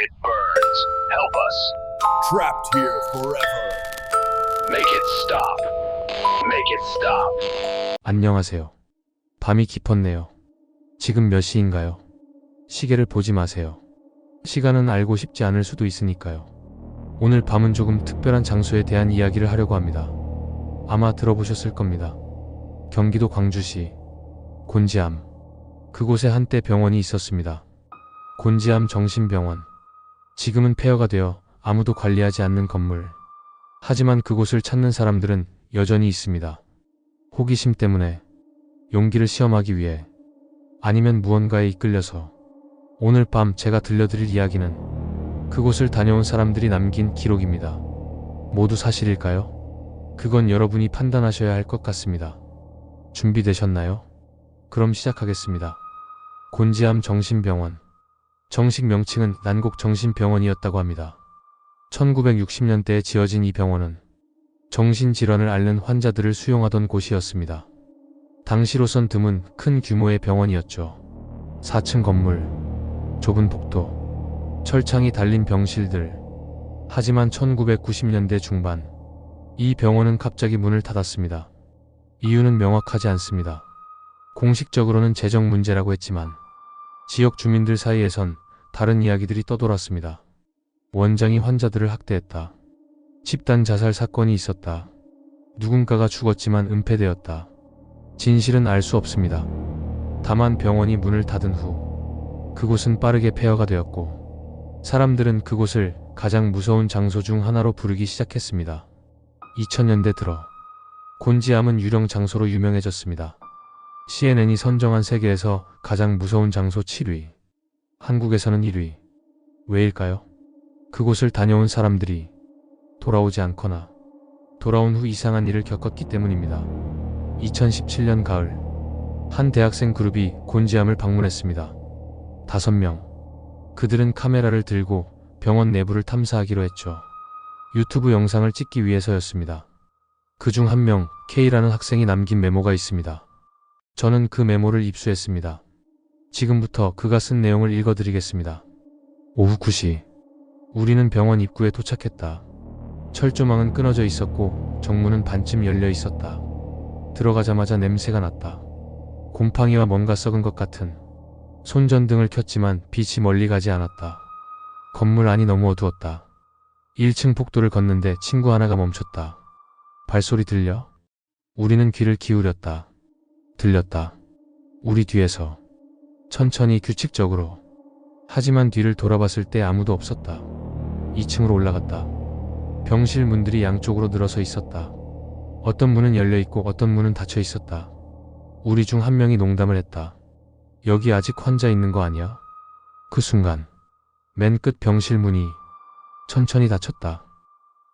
It burns. Help us. Trapped here forever. Make it stop. Make it stop. 안녕하세요. 밤이 깊었네요. 지금 몇 시인가요? 시계를 보지 마세요. 시간은 알고 싶지 않을 수도 있으니까요. 오늘 밤은 조금 특별한 장소에 대한 이야기를 하려고 합니다. 아마 들어보셨을 겁니다. 경기도 광주시 곤지암. 그곳에 한때 병원이 있었습니다. 곤지암 정신병원. 지금은 폐허가 되어 아무도 관리하지 않는 건물. 하지만 그곳을 찾는 사람들은 여전히 있습니다. 호기심 때문에 용기를 시험하기 위해 아니면 무언가에 이끌려서 오늘 밤 제가 들려드릴 이야기는 그곳을 다녀온 사람들이 남긴 기록입니다. 모두 사실일까요? 그건 여러분이 판단하셔야 할 것 같습니다. 준비되셨나요? 그럼 시작하겠습니다. 곤지암 정신병원. 정식 명칭은 난곡 정신병원이었다고 합니다. 1960년대에 지어진 이 병원은 정신질환을 앓는 환자들을 수용하던 곳이었습니다. 당시로선 드문 큰 규모의 병원이었죠. 4층 건물, 좁은 복도, 철창이 달린 병실들. 하지만 1990년대 중반, 이 병원은 갑자기 문을 닫았습니다. 이유는 명확하지 않습니다. 공식적으로는 재정 문제라고 했지만, 지역 주민들 사이에선 다른 이야기들이 떠돌았습니다. 원장이 환자들을 학대했다. 집단 자살 사건이 있었다. 누군가가 죽었지만 은폐되었다. 진실은 알 수 없습니다. 다만 병원이 문을 닫은 후 그곳은 빠르게 폐허가 되었고 사람들은 그곳을 가장 무서운 장소 중 하나로 부르기 시작했습니다. 2000년대 들어 곤지암은 유령 장소로 유명해졌습니다. CNN이 선정한 세계에서 가장 무서운 장소 7위. 한국에서는 1위. 왜일까요? 그곳을 다녀온 사람들이 돌아오지 않거나 돌아온 후 이상한 일을 겪었기 때문입니다. 2017년 가을, 한 대학생 그룹이 곤지암을 방문했습니다. 다섯 명. 그들은 카메라를 들고 병원 내부를 탐사하기로 했죠. 유튜브 영상을 찍기 위해서였습니다. 그 중 한 명, K라는 학생이 남긴 메모가 있습니다. 저는 그 메모를 입수했습니다. 지금부터 그가 쓴 내용을 읽어드리겠습니다. 오후 9시. 우리는 병원 입구에 도착했다. 철조망은 끊어져 있었고 정문은 반쯤 열려 있었다. 들어가자마자 냄새가 났다. 곰팡이와 뭔가 썩은 것 같은 손전등을 켰지만 빛이 멀리 가지 않았다. 건물 안이 너무 어두웠다. 1층 복도를 걷는데 친구 하나가 멈췄다. 발소리 들려? 우리는 귀를 기울였다. 들렸다. 우리 뒤에서 천천히 규칙적으로 하지만 뒤를 돌아봤을 때 아무도 없었다. 2층으로 올라갔다. 병실 문들이 양쪽으로 늘어서 있었다. 어떤 문은 열려 있고 어떤 문은 닫혀 있었다. 우리 중 한 명이 농담을 했다. 여기 아직 환자 있는 거 아니야? 그 순간 맨 끝 병실 문이 천천히 닫혔다.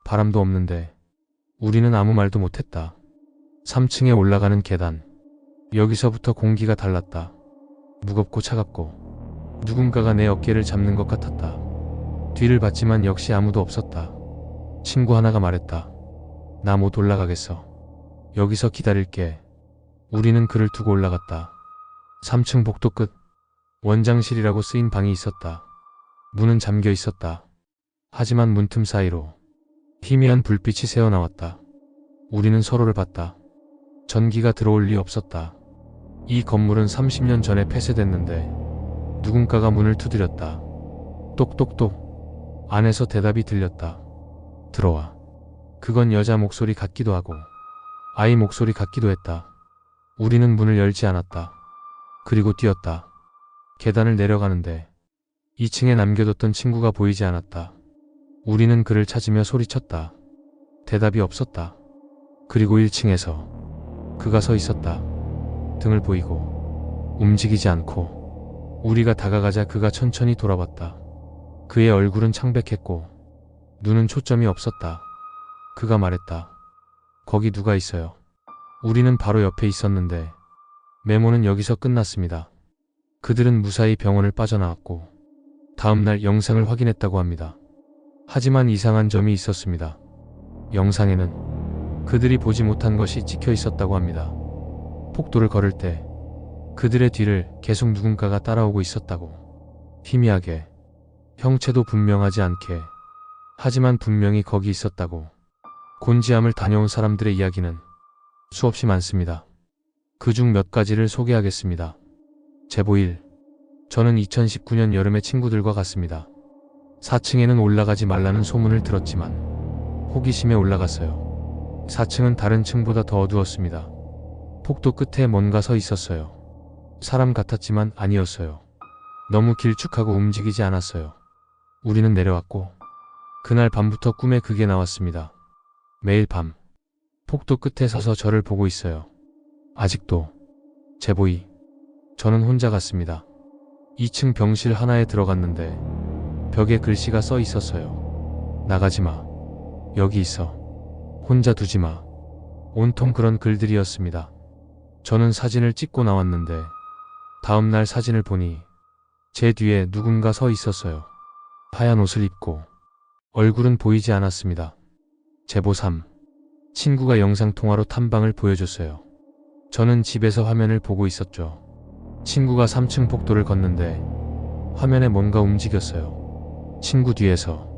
바람도 없는데 우리는 아무 말도 못했다. 3층에 올라가는 계단. 여기서부터 공기가 달랐다. 무겁고 차갑고 누군가가 내 어깨를 잡는 것 같았다. 뒤를 봤지만 역시 아무도 없었다. 친구 하나가 말했다. 나 못 올라가겠어. 여기서 기다릴게. 우리는 그를 두고 올라갔다. 3층 복도 끝. 원장실이라고 쓰인 방이 있었다. 문은 잠겨 있었다. 하지만 문틈 사이로 희미한 불빛이 새어나왔다. 우리는 서로를 봤다. 전기가 들어올 리 없었다. 이 건물은 30년 전에 폐쇄됐는데 누군가가 문을 두드렸다. 똑똑똑. 안에서 대답이 들렸다. 들어와. 그건 여자 목소리 같기도 하고 아이 목소리 같기도 했다. 우리는 문을 열지 않았다. 그리고 뛰었다. 계단을 내려가는데 2층에 남겨뒀던 친구가 보이지 않았다. 우리는 그를 찾으며 소리쳤다. 대답이 없었다. 그리고 1층에서 그가 서 있었다. 등을 보이고 움직이지 않고 우리가 다가가자 그가 천천히 돌아봤다. 그의 얼굴은 창백했고 눈은 초점이 없었다. 그가 말했다. 거기 누가 있어요? 우리는 바로 옆에 있었는데 메모는 여기서 끝났습니다. 그들은 무사히 병원을 빠져나왔고 다음날 영상을 확인했다고 합니다. 하지만 이상한 점이 있었습니다. 영상에는 그들이 보지 못한 것이 찍혀 있었다고 합니다. 폭도를 걸을 때 그들의 뒤를 계속 누군가가 따라오고 있었다고. 희미하게 형체도 분명하지 않게 하지만 분명히 거기 있었다고 곤지암을 다녀온 사람들의 이야기는 수없이 많습니다. 그 중 몇 가지를 소개하겠습니다. 제보 1. 저는 2019년 여름에 친구들과 갔습니다. 4층에는 올라가지 말라는 소문을 들었지만 호기심에 올라갔어요. 4층은 다른 층보다 더 어두웠습니다. 폭도 끝에 뭔가 서 있었어요. 사람 같았지만 아니었어요. 너무 길쭉하고 움직이지 않았어요. 우리는 내려왔고 그날 밤부터 꿈에 그게 나왔습니다. 매일 밤 폭도 끝에 서서 저를 보고 있어요. 아직도 제보이 저는 혼자 갔습니다. 2층 병실 하나에 들어갔는데 벽에 글씨가 써 있었어요. 나가지 마. 여기 있어. 혼자 두지 마. 온통 그런 글들이었습니다. 저는 사진을 찍고 나왔는데 다음 날 사진을 보니 제 뒤에 누군가 서 있었어요. 하얀 옷을 입고 얼굴은 보이지 않았습니다. 제보 3. 친구가 영상통화로 탐방을 보여줬어요. 저는 집에서 화면을 보고 있었죠. 친구가 3층 복도를 걷는데 화면에 뭔가 움직였어요. 친구 뒤에서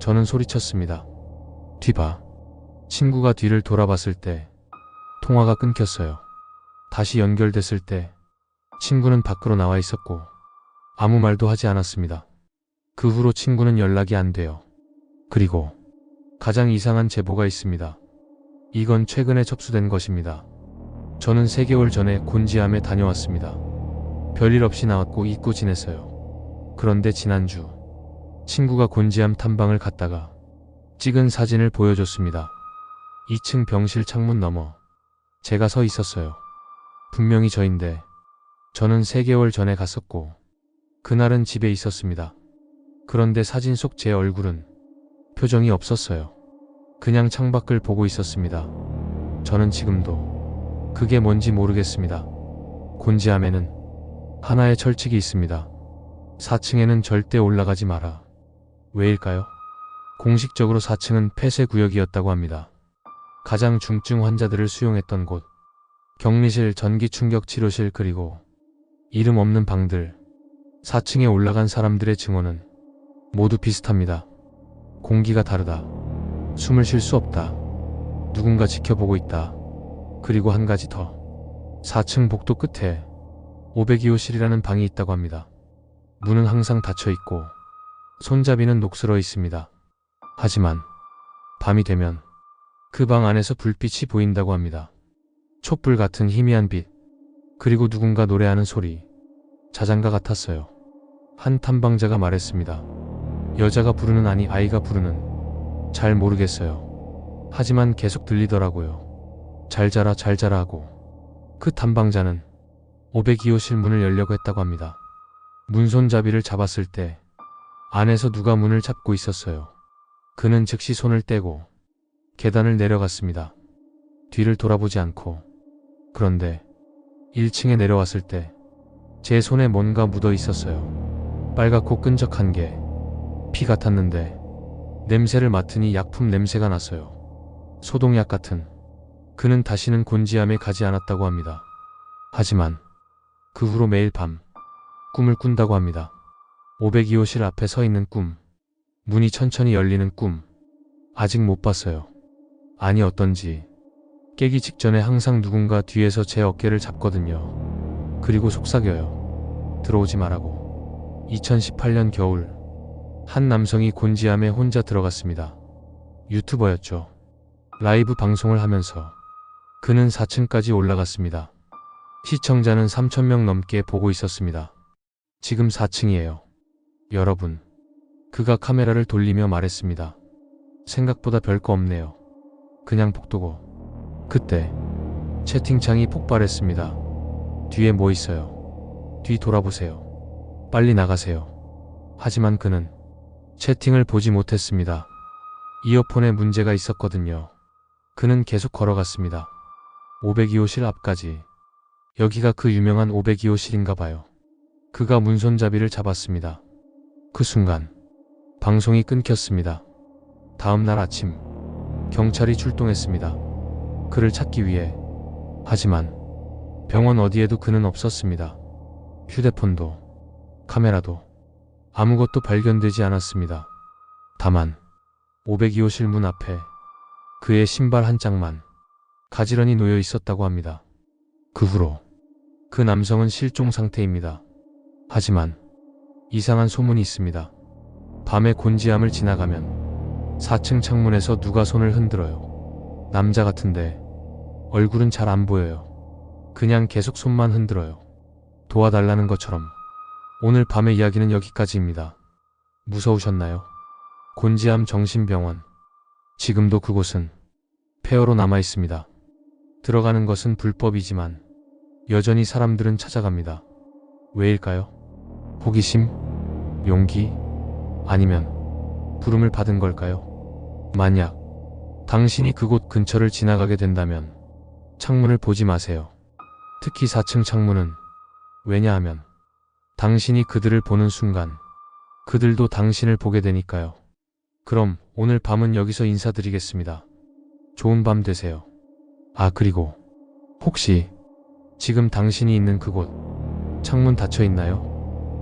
저는 소리쳤습니다. 뒤 봐. 친구가 뒤를 돌아봤을 때 통화가 끊겼어요. 다시 연결됐을 때 친구는 밖으로 나와 있었고 아무 말도 하지 않았습니다. 그 후로 친구는 연락이 안 돼요. 그리고 가장 이상한 제보가 있습니다. 이건 최근에 접수된 것입니다. 저는 3개월 전에 곤지암에 다녀왔습니다. 별일 없이 나왔고 잊고 지냈어요. 그런데 지난주 친구가 곤지암 탐방을 갔다가 찍은 사진을 보여줬습니다. 2층 병실 창문 너머 제가 서 있었어요. 분명히 저인데 저는 3개월 전에 갔었고 그날은 집에 있었습니다. 그런데 사진 속 제 얼굴은 표정이 없었어요. 그냥 창밖을 보고 있었습니다. 저는 지금도 그게 뭔지 모르겠습니다. 곤지암에는 하나의 철칙이 있습니다. 4층에는 절대 올라가지 마라. 왜일까요? 공식적으로 4층은 폐쇄 구역이었다고 합니다. 가장 중증 환자들을 수용했던 곳, 격리실, 전기 충격 치료실 그리고 이름 없는 방들, 4층에 올라간 사람들의 증언은 모두 비슷합니다. 공기가 다르다. 숨을 쉴 수 없다. 누군가 지켜보고 있다. 그리고 한 가지 더. 4층 복도 끝에 502호실이라는 방이 있다고 합니다. 문은 항상 닫혀 있고 손잡이는 녹슬어 있습니다. 하지만 밤이 되면 그 방 안에서 불빛이 보인다고 합니다. 촛불 같은 희미한 빛, 그리고 누군가 노래하는 소리, 자장가 같았어요. 한 탐방자가 말했습니다. 여자가 부르는 아니 아이가 부르는 잘 모르겠어요. 하지만 계속 들리더라고요. 잘 자라 잘 자라 하고 그 탐방자는 502호실 문을 열려고 했다고 합니다. 문손잡이를 잡았을 때 안에서 누가 문을 잡고 있었어요. 그는 즉시 손을 떼고 계단을 내려갔습니다. 뒤를 돌아보지 않고 그런데 1층에 내려왔을 때 제 손에 뭔가 묻어 있었어요. 빨갛고 끈적한 게 피 같았는데 냄새를 맡으니 약품 냄새가 났어요. 소독약 같은. 그는 다시는 곤지암에 가지 않았다고 합니다. 하지만 그 후로 매일 밤 꿈을 꾼다고 합니다. 502호실 앞에 서 있는 꿈. 문이 천천히 열리는 꿈. 아직 못 봤어요. 아니 어떤지. 깨기 직전에 항상 누군가 뒤에서 제 어깨를 잡거든요. 그리고 속삭여요. 들어오지 말라고. 2018년 겨울. 한 남성이 곤지암에 혼자 들어갔습니다. 유튜버였죠. 라이브 방송을 하면서 그는 4층까지 올라갔습니다. 시청자는 3천명 넘게 보고 있었습니다. 지금 4층이에요. 여러분. 그가 카메라를 돌리며 말했습니다. 생각보다 별거 없네요. 그냥 복도고. 그때 채팅창이 폭발했습니다. 뒤에 뭐 있어요? 뒤 돌아보세요. 빨리 나가세요. 하지만 그는 채팅을 보지 못했습니다. 이어폰에 문제가 있었거든요. 그는 계속 걸어갔습니다. 502호실 앞까지. 여기가 그 유명한 502호실인가 봐요. 그가 문손잡이를 잡았습니다. 그 순간 방송이 끊겼습니다. 다음 날 아침 경찰이 출동했습니다. 그를 찾기 위해. 하지만 병원 어디에도 그는 없었습니다. 휴대폰도 카메라도 아무것도 발견되지 않았습니다. 다만 502호실 문 앞에 그의 신발 한 짝만 가지런히 놓여 있었다고 합니다. 그 후로 그 남성은 실종 상태입니다. 하지만 이상한 소문이 있습니다. 밤에 곤지암을 지나가면 4층 창문에서 누가 손을 흔들어요. 남자 같은데 얼굴은 잘 안 보여요. 그냥 계속 손만 흔들어요. 도와달라는 것처럼. 오늘 밤의 이야기는 여기까지입니다. 무서우셨나요? 곤지암 정신병원. 지금도 그곳은 폐허로 남아 있습니다. 들어가는 것은 불법이지만 여전히 사람들은 찾아갑니다. 왜일까요? 호기심? 용기? 아니면 부름을 받은 걸까요? 만약 당신이 그곳 근처를 지나가게 된다면 창문을 보지 마세요. 특히 4층 창문은 왜냐하면 당신이 그들을 보는 순간 그들도 당신을 보게 되니까요. 그럼 오늘 밤은 여기서 인사드리겠습니다. 좋은 밤 되세요. 아, 그리고 혹시 지금 당신이 있는 그곳 창문 닫혀 있나요?